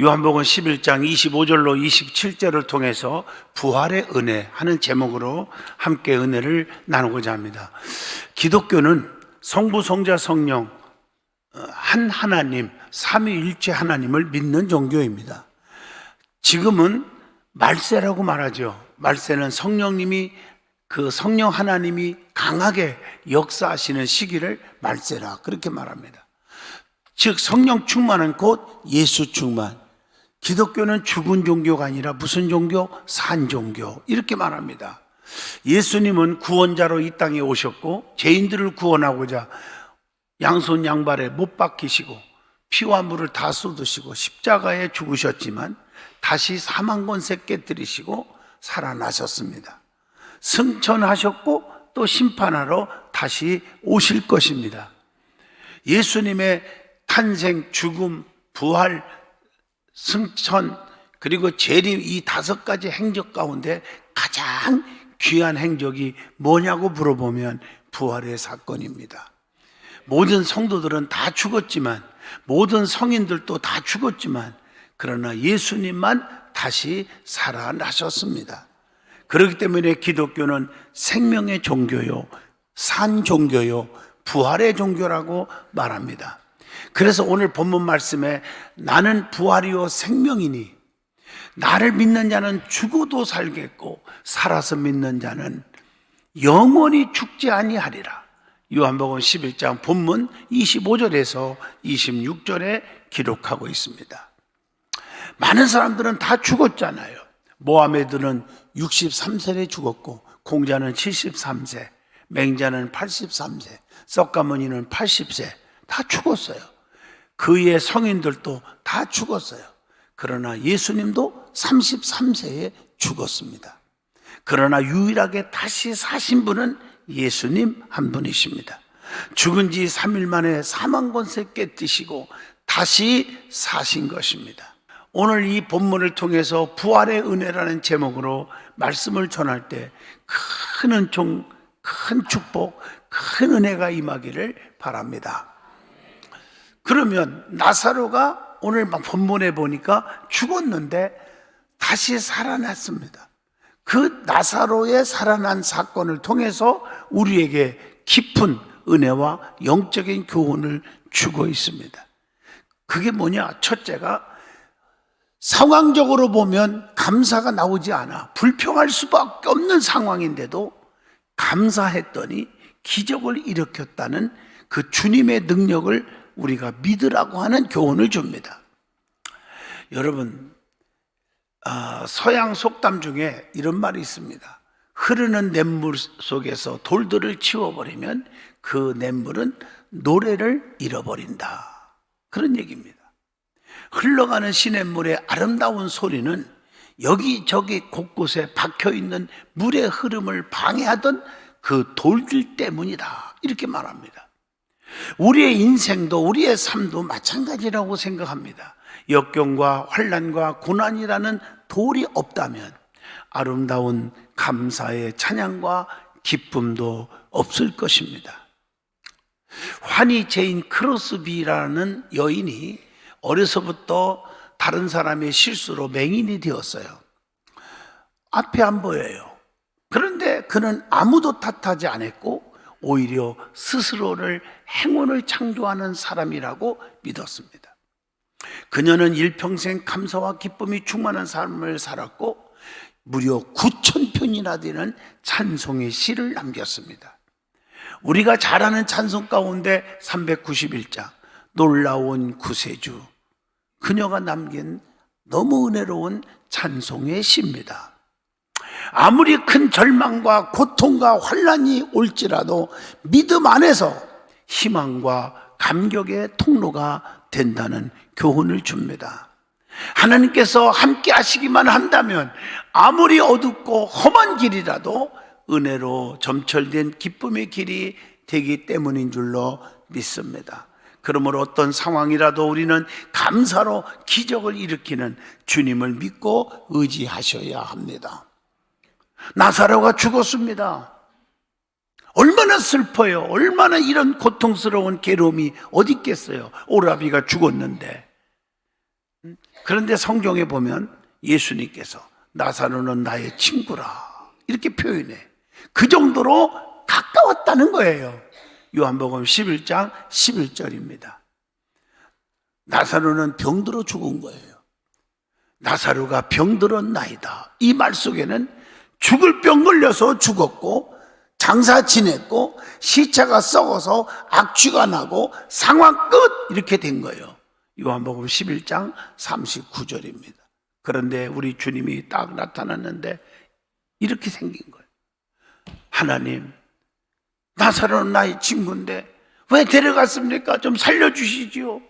요한복음 11장 25절로 27절을 통해서 부활의 은혜 하는 제목으로 함께 은혜를 나누고자 합니다. 기독교는 성부, 성자, 성령 어, 한 하나님, 삼위일체 하나님을 믿는 종교입니다. 지금은 말세라고 말하죠. 말세는 성령님이 그 성령 하나님이 강하게 역사하시는 시기를 말세라 그렇게 말합니다. 즉 성령 충만은 곧 예수 충만. 기독교는 죽은 종교가 아니라 무슨 종교? 산 종교. 이렇게 말합니다. 예수님은 구원자로 이 땅에 오셨고 죄인들을 구원하고자 양손 양발에 못 박히시고 피와 물을 다 쏟으시고 십자가에 죽으셨지만 다시 사망 권세 깨뜨리시고 살아나셨습니다. 승천하셨고 또 심판하러 다시 오실 것입니다. 예수님의 탄생, 죽음, 부활, 승천, 그리고 재림 이 다섯 가지 행적 가운데 가장 귀한 행적이 뭐냐고 물어보면 부활의 사건입니다. 모든 성도들은 다 죽었지만, 모든 성인들도 다 죽었지만, 그러나 예수님만 다시 살아나셨습니다. 그렇기 때문에 기독교는 생명의 종교요, 산 종교요, 부활의 종교라고 말합니다. 그래서 오늘 본문 말씀에 나는 부활이요 생명이니 나를 믿는 자는 죽어도 살겠고 살아서 믿는 자는 영원히 죽지 아니하리라. 요한복음 11장 본문 25절에서 26절에 기록하고 있습니다. 많은 사람들은 다 죽었잖아요. 모하메드는 63세에 죽었고 공자는 73세, 맹자는 83세, 썩가모니는 80세 다 죽었어요. 그의 성인들도 다 죽었어요. 그러나 예수님도 33세에 죽었습니다. 그러나 유일하게 다시 사신 분은 예수님 한 분이십니다. 죽은 지 3일 만에 사망 권세 깨뜨시고 다시 사신 것입니다. 오늘 이 본문을 통해서 부활의 은혜라는 제목으로 말씀을 전할 때 큰 은총, 큰 축복, 큰 은혜가 임하기를 바랍니다. 그러면 나사로가 오늘 막 본문에 보니까 죽었는데 다시 살아났습니다. 그 나사로의 살아난 사건을 통해서 우리에게 깊은 은혜와 영적인 교훈을 주고 있습니다. 그게 뭐냐? 첫째가 상황적으로 보면 감사가 나오지 않아. 불평할 수밖에 없는 상황인데도 감사했더니 기적을 일으켰다는 그 주님의 능력을 우리가 믿으라고 하는 교훈을 줍니다. 여러분, 아, 서양 속담 중에 이런 말이 있습니다. 흐르는 냇물 속에서 돌들을 치워버리면 그 냇물은 노래를 잃어버린다. 그런 얘기입니다. 흘러가는 시냇물의 아름다운 소리는 여기저기 곳곳에 박혀 있는 물의 흐름을 방해하던 그 돌들 때문이다. 이렇게 말합니다. 우리의 인생도 우리의 삶도 마찬가지라고 생각합니다. 역경과 환란과 고난이라는 돌이 없다면 아름다운 감사의 찬양과 기쁨도 없을 것입니다. 환희 제인 크로스비라는 여인이 어려서부터 다른 사람의 실수로 맹인이 되었어요. 앞에 안 보여요. 그런데 그는 아무도 탓하지 않았고 오히려 스스로를 행운을 창조하는 사람이라고 믿었습니다. 그녀는 일평생 감사와 기쁨이 충만한 삶을 살았고 무려 9천 편이나 되는 찬송의 시를 남겼습니다. 우리가 잘 아는 찬송 가운데 391장 놀라운 구세주 그녀가 남긴 너무 은혜로운 찬송의 시입니다. 아무리 큰 절망과 고통과 환란이 올지라도 믿음 안에서 희망과 감격의 통로가 된다는 교훈을 줍니다. 하나님께서 함께 하시기만 한다면 아무리 어둡고 험한 길이라도 은혜로 점철된 기쁨의 길이 되기 때문인 줄로 믿습니다. 그러므로 어떤 상황이라도 우리는 감사로 기적을 일으키는 주님을 믿고 의지하셔야 합니다. 나사로가 죽었습니다. 얼마나 슬퍼요. 얼마나 이런 고통스러운 괴로움이 어디 있겠어요. 오라비가 죽었는데. 그런데 성경에 보면 예수님께서 나사로는 나의 친구라 이렇게 표현해. 그 정도로 가까웠다는 거예요. 요한복음 11장 11절입니다. 나사로는 병들어 죽은 거예요. 나사로가 병들었나이다. 이 말 속에는 죽을 병 걸려서 죽었고 장사 지냈고 시체가 썩어서 악취가 나고 상황 끝 이렇게 된 거예요. 요한복음 11장 39절입니다. 그런데 우리 주님이 딱 나타났는데 이렇게 생긴 거예요. 하나님, 나사로는 나의 친구인데 왜 데려갔습니까? 좀 살려주시지요.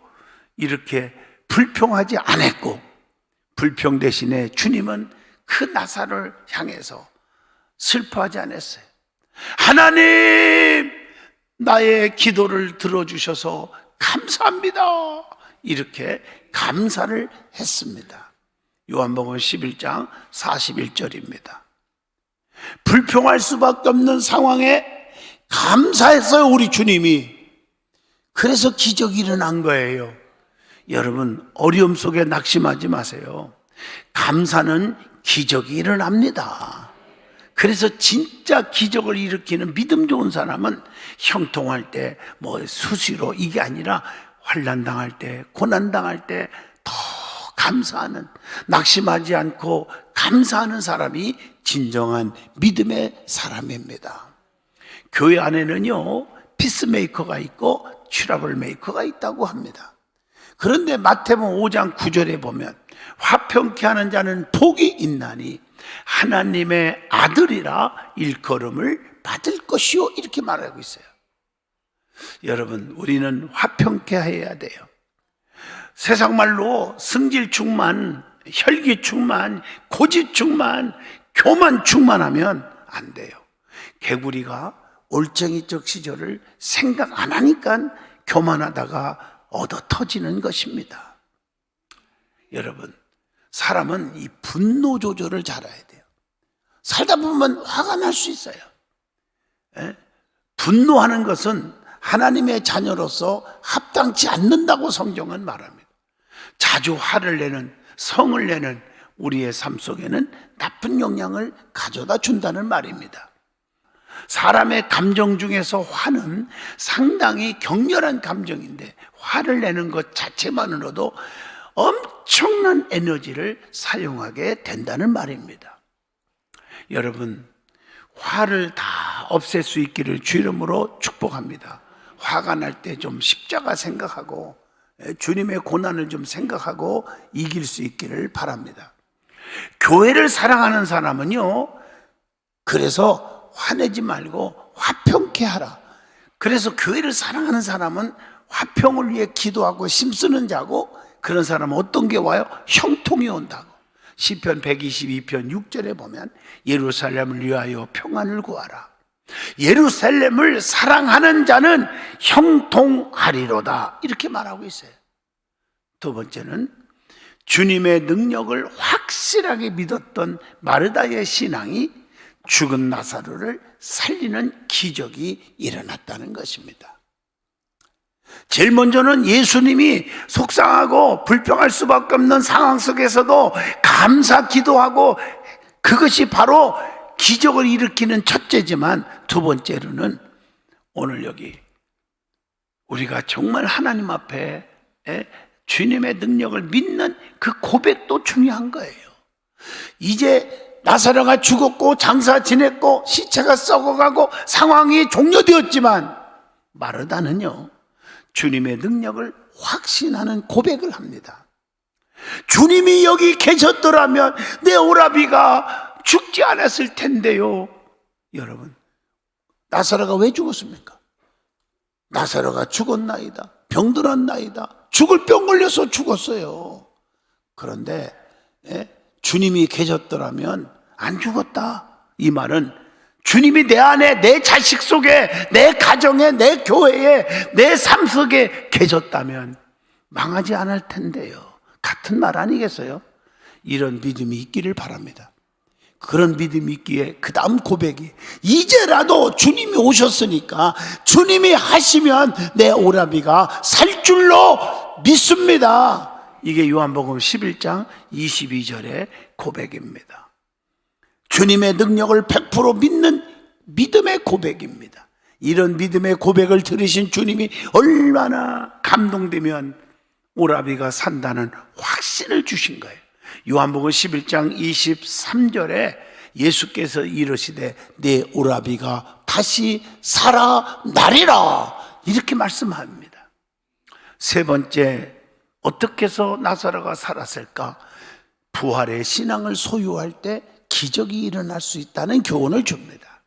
이렇게 불평하지 않았고 불평 대신에 주님은 그 나사를 향해서 슬퍼하지 않았어요. 하나님, 나의 기도를 들어주셔서 감사합니다. 이렇게 감사를 했습니다. 요한복음 11장 41절입니다. 불평할 수밖에 없는 상황에 감사했어요, 우리 주님이. 그래서 기적이 일어난 거예요. 여러분, 어려움 속에 낙심하지 마세요. 감사는 기적이 일어납니다. 그래서 진짜 기적을 일으키는 믿음 좋은 사람은 형통할 때, 뭐 수시로 이게 아니라 환란 당할 때, 고난 당할 때 더 감사하는, 낙심하지 않고 감사하는 사람이 진정한 믿음의 사람입니다. 교회 안에는요, 피스메이커가 있고 트러블 메이커가 있다고 합니다. 그런데 마태복음 5장 9절에 보면 화평케 하는 자는 복이 있나니 하나님의 아들이라 일컬음을 받을 것이요 이렇게 말하고 있어요. 여러분 우리는 화평케 해야 돼요. 세상 말로 승질 충만, 혈기 충만, 고집 충만, 교만 충만하면 안 돼요. 개구리가 올챙이적 시절을 생각 안 하니까 교만하다가 얻어 터지는 것입니다. 여러분, 사람은 이 분노 조절을 잘해야 돼요. 살다 보면 화가 날 수 있어요. 예? 분노하는 것은 하나님의 자녀로서 합당치 않는다고 성경은 말합니다. 자주 화를 내는, 성을 내는 우리의 삶 속에는 나쁜 영향을 가져다 준다는 말입니다. 사람의 감정 중에서 화는 상당히 격렬한 감정인데 화를 내는 것 자체만으로도 엄청난 에너지를 사용하게 된다는 말입니다. 여러분, 화를 다 없앨 수 있기를 주 이름으로 축복합니다. 화가 날 때 좀 십자가 생각하고 주님의 고난을 좀 생각하고 이길 수 있기를 바랍니다. 교회를 사랑하는 사람은요, 그래서 화내지 말고 화평케 하라. 그래서 교회를 사랑하는 사람은 화평을 위해 기도하고 힘쓰는 자고 그런 사람은 어떤 게 와요? 형통이 온다고. 시편 122편 6절에 보면 예루살렘을 위하여 평안을 구하라. 예루살렘을 사랑하는 자는 형통하리로다. 이렇게 말하고 있어요. 두 번째는 주님의 능력을 확실하게 믿었던 마르다의 신앙이 죽은 나사로를 살리는 기적이 일어났다는 것입니다. 제일 먼저는 예수님이 속상하고 불평할 수밖에 없는 상황 속에서도 감사 기도하고 그것이 바로 기적을 일으키는 첫째지만 두 번째로는 오늘 여기 우리가 정말 하나님 앞에 에, 주님의 능력을 믿는 그 고백도 중요한 거예요. 이제 나사로가 죽었고 장사 지냈고 시체가 썩어가고 상황이 종료되었지만 마르다는요 주님의 능력을 확신하는 고백을 합니다. 주님이 여기 계셨더라면 내 오라비가 죽지 않았을 텐데요. 여러분, 나사로가 왜 죽었습니까? 나사로가 죽었나이다. 병들었나이다. 죽을 병 걸려서 죽었어요. 그런데 예? 주님이 계셨더라면 안 죽었다. 이 말은 주님이 내 안에, 내 자식 속에, 내 가정에, 내 교회에, 내 삶 속에 계셨다면 망하지 않을 텐데요. 같은 말 아니겠어요? 이런 믿음이 있기를 바랍니다. 그런 믿음이 있기에 그 다음 고백이 이제라도 주님이 오셨으니까 주님이 하시면 내 오라비가 살 줄로 믿습니다. 이게 요한복음 11장 22절의 고백입니다. 주님의 능력을 100% 믿는 믿음의 고백입니다. 이런 믿음의 고백을 들으신 주님이 얼마나 감동되면 오라비가 산다는 확신을 주신 거예요. 요한복음 11장 23절에 예수께서 이르시되 내 오라비가 다시 살아나리라 이렇게 말씀합니다. 세 번째 어떻게 해서 나사로가 살았을까? 부활의 신앙을 소유할 때 기적이 일어날 수 있다는 교훈을 줍니다.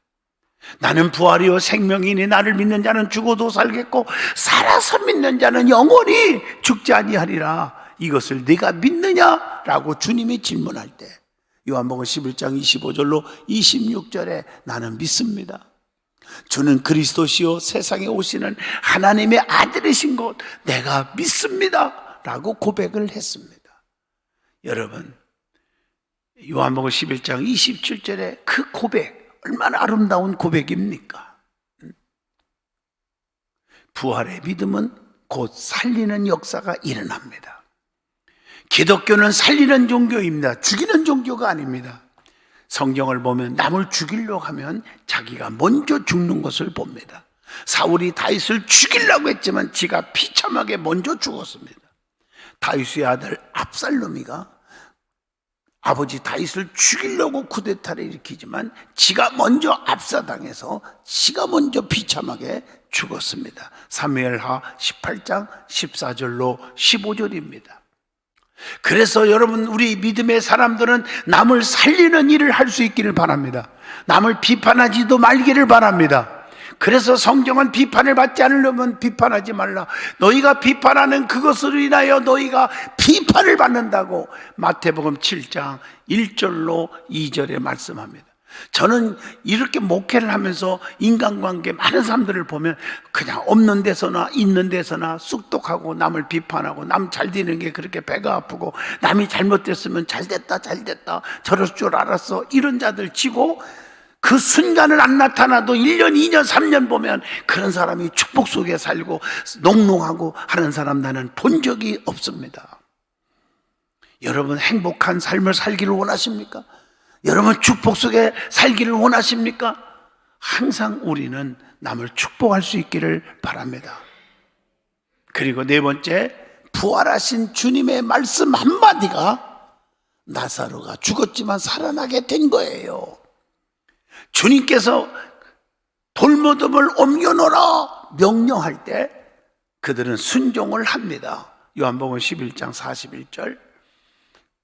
나는 부활이요 생명이니 나를 믿는 자는 죽어도 살겠고 살아서 믿는 자는 영원히 죽지 아니하리라. 이것을 네가 믿느냐라고 주님이 질문할 때 요한복음 11장 25절로 26절에 나는 믿습니다. 주는 그리스도시요 세상에 오시는 하나님의 아들이신 것 내가 믿습니다라고 고백을 했습니다. 여러분 요한복음 11장 27절에 그 고백 얼마나 아름다운 고백입니까? 부활의 믿음은 곧 살리는 역사가 일어납니다. 기독교는 살리는 종교입니다. 죽이는 종교가 아닙니다. 성경을 보면 남을 죽이려고 하면 자기가 먼저 죽는 것을 봅니다. 사울이 다윗을 죽이려고 했지만 지가 비참하게 먼저 죽었습니다. 다윗의 아들 압살롬이가 아버지 다윗을 죽이려고 쿠데타를 일으키지만 지가 먼저 압사당해서 지가 먼저 비참하게 죽었습니다. 사무엘하 18장 14절로 15절입니다. 그래서 여러분 우리 믿음의 사람들은 남을 살리는 일을 할 수 있기를 바랍니다. 남을 비판하지도 말기를 바랍니다. 그래서 성경은 비판을 받지 않으려면 비판하지 말라. 너희가 비판하는 그것으로 인하여 너희가 비판을 받는다고 마태복음 7장 1절로 2절에 말씀합니다. 저는 이렇게 목회를 하면서 인간관계 많은 사람들을 보면 그냥 없는 데서나 있는 데서나 쑥독하고 남을 비판하고 남 잘 되는 게 그렇게 배가 아프고 남이 잘못됐으면 잘 됐다 잘 됐다 저럴 줄 알았어 이런 자들 치고 그 순간은 안 나타나도 1년, 2년, 3년 보면 그런 사람이 축복 속에 살고 농농하고 하는 사람 나는 본 적이 없습니다. 여러분 행복한 삶을 살기를 원하십니까? 여러분 축복 속에 살기를 원하십니까? 항상 우리는 남을 축복할 수 있기를 바랍니다. 그리고 네 번째, 부활하신 주님의 말씀 한마디가 나사로가 죽었지만 살아나게 된 거예요. 주님께서 돌무덤을 옮겨놓으라 명령할 때 그들은 순종을 합니다. 요한복음 11장 41절.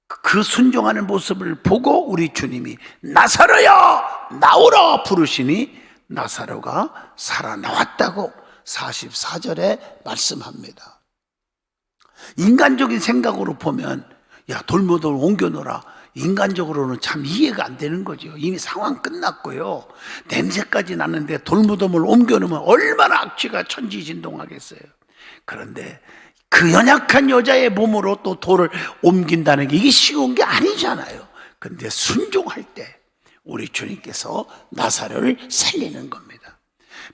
그 순종하는 모습을 보고 우리 주님이 나사로야 나오라 부르시니 나사로가 살아나왔다고 44절에 말씀합니다. 인간적인 생각으로 보면 야 돌무덤을 옮겨놓으라 인간적으로는 참 이해가 안 되는 거죠. 이미 상황 끝났고요. 냄새까지 나는데 돌무덤을 옮겨놓으면 얼마나 악취가 천지진동하겠어요. 그런데 그 연약한 여자의 몸으로 또 돌을 옮긴다는 게 이게 쉬운 게 아니잖아요. 근데 순종할 때 우리 주님께서 나사로를 살리는 겁니다.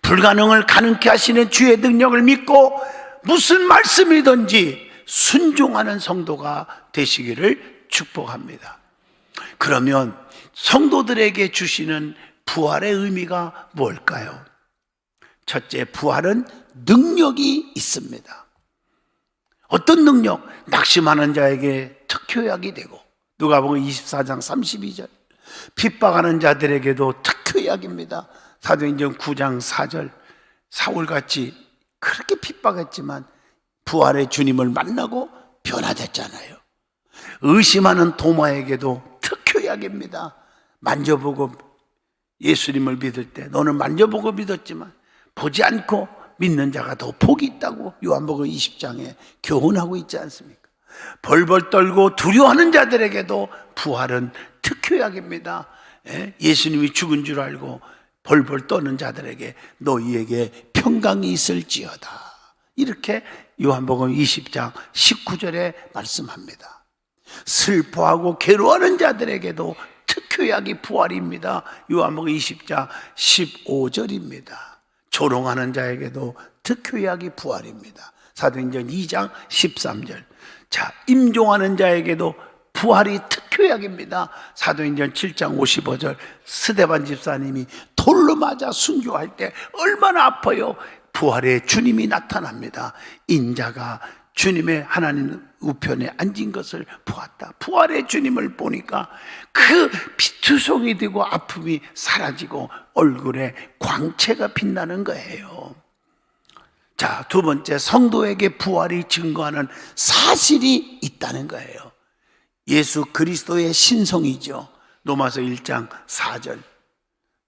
불가능을 가능케 하시는 주의 능력을 믿고 무슨 말씀이든지 순종하는 성도가 되시기를 축복합니다. 그러면 성도들에게 주시는 부활의 의미가 뭘까요? 첫째, 부활은 능력이 있습니다. 어떤 능력? 낙심하는 자에게 특효약이 되고 누가복음 24장 32절 핍박하는 자들에게도 특효약입니다. 사도행전 9장 4절 사울같이 그렇게 핍박했지만 부활의 주님을 만나고 변화됐잖아요. 의심하는 도마에게도 특효약입니다. 만져보고 예수님을 믿을 때 너는 만져보고 믿었지만 보지 않고 믿는 자가 더 복이 있다고 요한복음 20장에 교훈하고 있지 않습니까? 벌벌 떨고 두려워하는 자들에게도 부활은 특효약입니다. 예? 예수님이 죽은 줄 알고 벌벌 떠는 자들에게 너희에게 평강이 있을지어다. 이렇게 요한복음 20장 19절에 말씀합니다. 슬퍼하고 괴로워하는 자들에게도 특효약이 부활입니다. 요한복음 20장 15절입니다. 조롱하는 자에게도 특효약이 부활입니다. 사도행전 2장 13절. 자, 임종하는 자에게도 부활이 특효약입니다. 사도행전 7장 55절 스데반 집사님이 돌로 맞아 순교할 때 얼마나 아파요. 부활의 주님이 나타납니다. 인자가 주님의 하나님 우편에 앉은 것을 보았다. 부활의 주님을 보니까 그 피투성이 되고 아픔이 사라지고 얼굴에 광채가 빛나는 거예요. 자, 두 번째, 성도에게 부활이 증거하는 사실이 있다는 거예요. 예수 그리스도의 신성이죠. 로마서 1장 4절.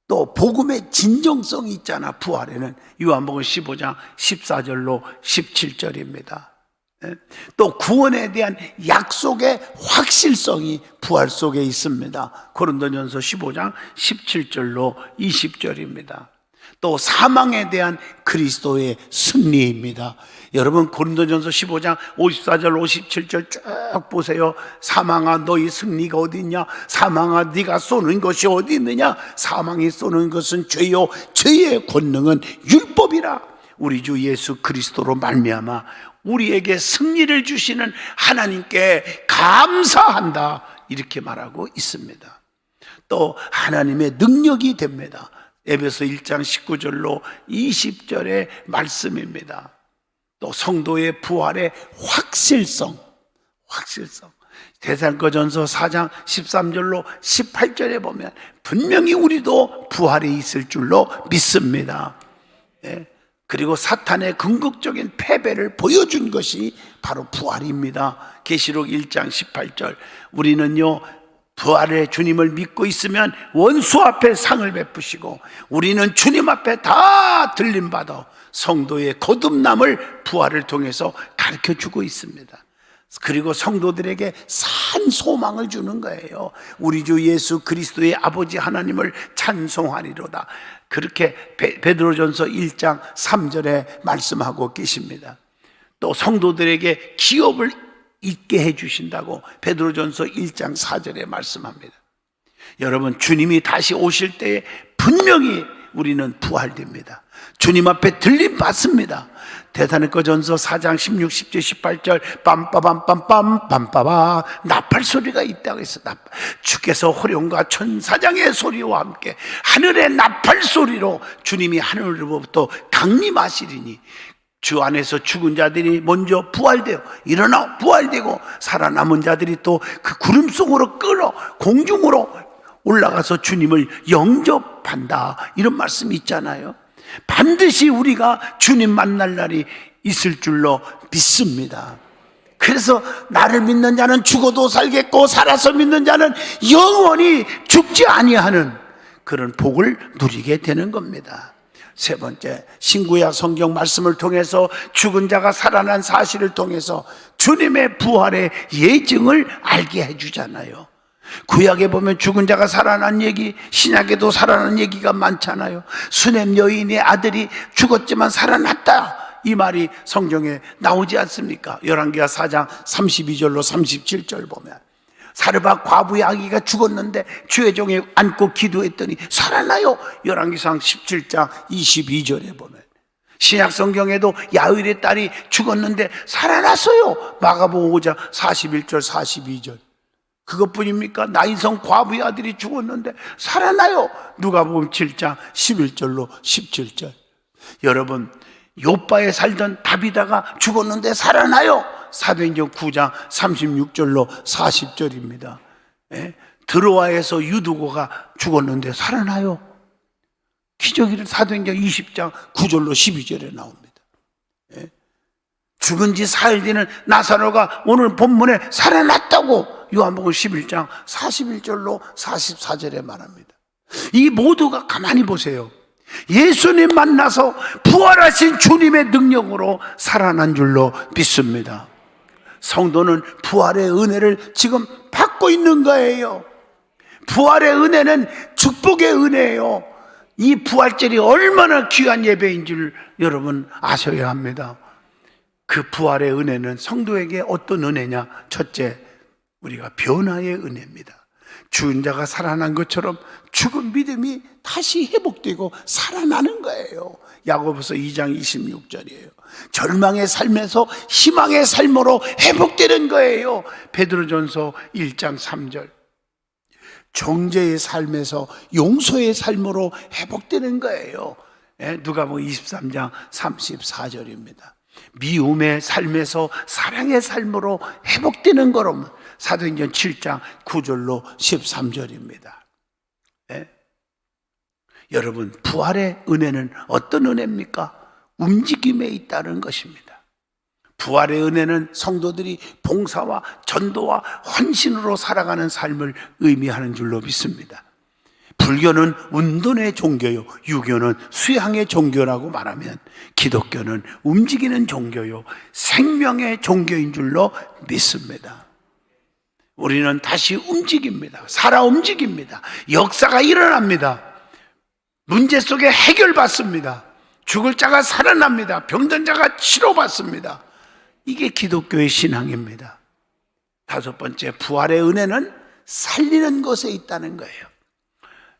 또 복음의 진정성이 있잖아. 부활에는 요한복음 15장 14절로 17절입니다. 예? 또 구원에 대한 약속의 확실성이 부활 속에 있습니다. 고린도전서 15장 17절로 20절입니다. 또 사망에 대한 그리스도의 승리입니다. 여러분 고린도전서 15장 54절 57절 쭉 보세요. 사망아 너희 승리가 어디 있냐? 사망아 네가 쏘는 것이 어디 있느냐? 사망이 쏘는 것은 죄요 죄의 권능은 율법이라. 우리 주 예수 그리스도로 말미암아 우리에게 승리를 주시는 하나님께 감사한다. 이렇게 말하고 있습니다. 또 하나님의 능력이 됩니다. 에베소 1장 19절로 20절의 말씀입니다. 또 성도의 부활의 확실성, 확실성. 대살거전서 4장 13절로 18절에 보면 분명히 우리도 부활이 있을 줄로 믿습니다. 예. 그리고 사탄의 궁극적인 패배를 보여준 것이 바로 부활입니다. 계시록 1장 18절. 우리는요, 부활의 주님을 믿고 있으면 원수 앞에 상을 베푸시고 우리는 주님 앞에 다 들림받아 성도의 거듭남을 부활을 통해서 가르쳐 주고 있습니다. 그리고 성도들에게 산 소망을 주는 거예요. 우리 주 예수 그리스도의 아버지 하나님을 찬송하리로다. 그렇게 베, 베드로전서 1장 3절에 말씀하고 계십니다. 또 성도들에게 기업을 있게 해 주신다고 베드로전서 1장 4절에 말씀합니다. 여러분 주님이 다시 오실 때에 분명히 우리는 부활됩니다. 주님 앞에 들림 받습니다. 대사는거전서 4장 16, 17, 18절 빰빠밤빰빰 빰빠바 나팔 소리가 있다고 했어. 주께서 호령과 천사장의 소리와 함께 하늘의 나팔 소리로 주님이 하늘로부터 강림하시리니 주 안에서 죽은 자들이 먼저 부활되어 일어나 부활되고 살아남은 자들이 또 그 구름 속으로 끌어 공중으로 올라가서 주님을 영접한다. 이런 말씀이 있잖아요. 반드시 우리가 주님 만날 날이 있을 줄로 믿습니다. 그래서 나를 믿는 자는 죽어도 살겠고 살아서 믿는 자는 영원히 죽지 아니하는 그런 복을 누리게 되는 겁니다. 세 번째, 신구약 성경 말씀을 통해서 죽은 자가 살아난 사실을 통해서 주님의 부활의 예증을 알게 해주잖아요. 구약에 보면 죽은 자가 살아난 얘기, 신약에도 살아난 얘기가 많잖아요. 수냄 여인의 아들이 죽었지만 살아났다. 이 말이 성경에 나오지 않습니까? 열왕기하 4장 32절로 37절 보면 사르바 과부의 아기가 죽었는데 주의 종에 안고 기도했더니 살아나요. 열왕기상 17장 22절에 보면 신약 성경에도 야일의 딸이 죽었는데 살아났어요. 마가복음 5장 41절 42절. 그것뿐입니까? 나인성 과부의 아들이 죽었는데 살아나요. 누가복음 7장 11절로 17절. 여러분, 요바에 살던 다비다가 죽었는데 살아나요. 사도행전 9장 36절로 40절입니다. 예? 드로아에서 유두고가 죽었는데 살아나요. 기적이를 사도행전 20장 9절로 12절에 나옵니다. 예? 죽은 지 사흘 뒤는 나사로가 오늘 본문에 살아났다고 요한복음 11장 41절로 44절에 말합니다. 이 모두가 가만히 보세요. 예수님 만나서 부활하신 주님의 능력으로 살아난 줄로 믿습니다. 성도는 부활의 은혜를 지금 받고 있는 거예요. 부활의 은혜는 축복의 은혜예요. 이 부활절이 얼마나 귀한 예배인 줄 여러분 아셔야 합니다. 그 부활의 은혜는 성도에게 어떤 은혜냐? 첫째, 우리가 변화의 은혜입니다. 죽은 자가 살아난 것처럼 죽은 믿음이 다시 회복되고 살아나는 거예요. 야고보서 2장 26절이에요. 절망의 삶에서 희망의 삶으로 회복되는 거예요. 베드로전서 1장 3절. 정죄의 삶에서 용서의 삶으로 회복되는 거예요. 예, 누가복음 23장 34절입니다. 미움의 삶에서 사랑의 삶으로 회복되는 거로 사도행전 7장 9절로 13절입니다. 예? 여러분 부활의 은혜는 어떤 은혜입니까? 움직임에 있다는 것입니다. 부활의 은혜는 성도들이 봉사와 전도와 헌신으로 살아가는 삶을 의미하는 줄로 믿습니다. 불교는 운동의 종교요, 유교는 수양의 종교라고 말하면 기독교는 움직이는 종교요, 생명의 종교인 줄로 믿습니다. 우리는 다시 움직입니다. 살아 움직입니다. 역사가 일어납니다. 문제 속에 해결받습니다. 죽을 자가 살아납니다. 병든 자가 치료받습니다. 이게 기독교의 신앙입니다. 다섯 번째, 부활의 은혜는 살리는 것에 있다는 거예요.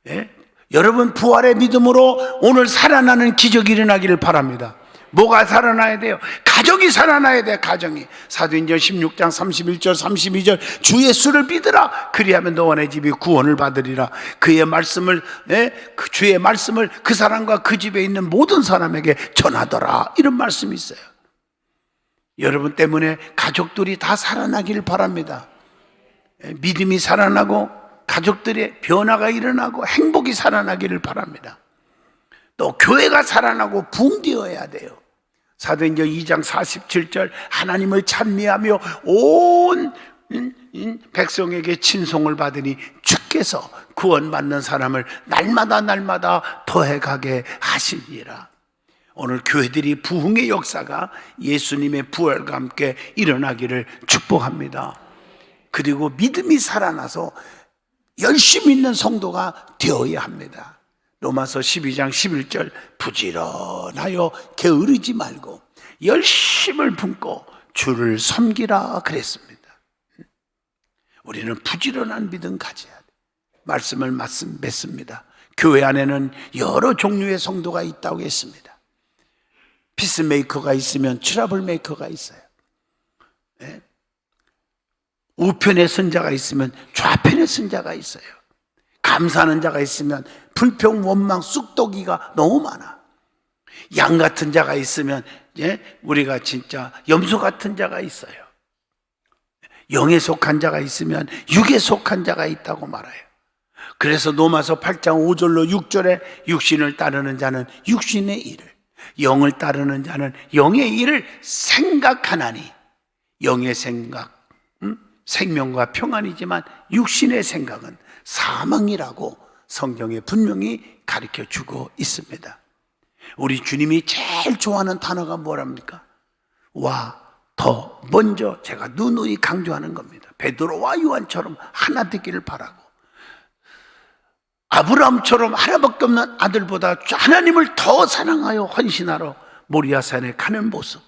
예? 여러분, 부활의 믿음으로 오늘 살아나는 기적이 일어나기를 바랍니다. 뭐가 살아나야 돼요? 가정이 살아나야 돼요, 가정이. 사도행전 16장 31절, 32절. 주 예수를 믿으라. 그리하면 너와의 집이 구원을 받으리라. 그의 말씀을, 예? 그 주의 말씀을 그 사람과 그 집에 있는 모든 사람에게 전하더라. 이런 말씀이 있어요. 여러분 때문에 가족들이 다 살아나기를 바랍니다. 예, 믿음이 살아나고 가족들의 변화가 일어나고 행복이 살아나기를 바랍니다. 또 교회가 살아나고 붕되어야 돼요. 사도행전 2장 47절 하나님을 찬미하며 온 백성에게 친송을 받으니 주께서 구원받는 사람을 날마다 날마다 더해가게 하시니라. 오늘 교회들이 부흥의 역사가 예수님의 부활과 함께 일어나기를 축복합니다. 그리고 믿음이 살아나서 열심히 있는 성도가 되어야 합니다. 로마서 12장 11절 부지런하여 게으르지 말고 열심을 품고 주를 섬기라 그랬습니다. 우리는 부지런한 믿음 가져야 돼. 말씀을 말씀 맺습니다. 교회 안에는 여러 종류의 성도가 있다고 했습니다. 피스메이커가 있으면 트러블 메이커가 있어요. 예? 우편의 선자가 있으면 좌편의 선자가 있어요. 감사하는 자가 있으면 불평, 원망, 쑥독이가 너무 많아. 양 같은 자가 있으면 예? 우리가 진짜 염소 같은 자가 있어요. 영에 속한 자가 있으면 육에 속한 자가 있다고 말해요. 그래서 로마서 8장 5절로 6절에 육신을 따르는 자는 육신의 일을, 영을 따르는 자는 영의 일을 생각하나니 영의 생각, 음? 생명과 평안이지만 육신의 생각은 사망이라고 성경에 분명히 가르쳐 주고 있습니다. 우리 주님이 제일 좋아하는 단어가 뭐랍니까? 와, 더 먼저 제가 누누이 강조하는 겁니다. 베드로와 요한처럼 하나 되기를 바라고 아브라함처럼 하나밖에 없는 아들보다 하나님을 더 사랑하여 헌신하러 모리아산에 가는 모습.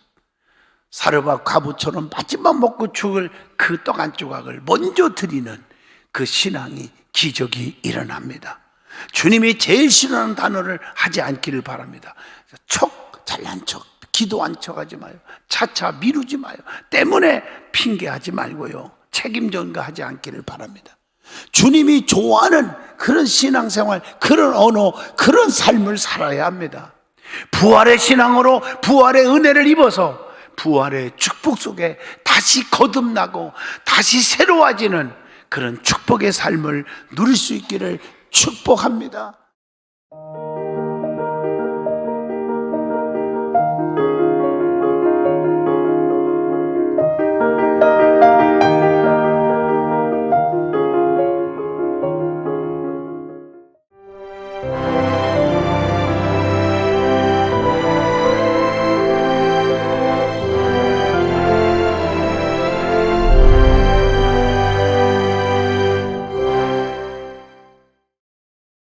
사르바 과부처럼 마지막 먹고 죽을 그 떡 한 조각을 먼저 드리는 그 신앙이 기적이 일어납니다. 주님이 제일 싫어하는 단어를 하지 않기를 바랍니다. 척, 잘난 척, 기도한 척 하지 마요. 차차 미루지 마요. 때문에 핑계하지 말고요. 책임 전가하지 않기를 바랍니다. 주님이 좋아하는 그런 신앙생활, 그런 언어, 그런 삶을 살아야 합니다. 부활의 신앙으로 부활의 은혜를 입어서 부활의 축복 속에 다시 거듭나고 다시 새로워지는 그런 축복의 삶을 누릴 수 있기를 축복합니다.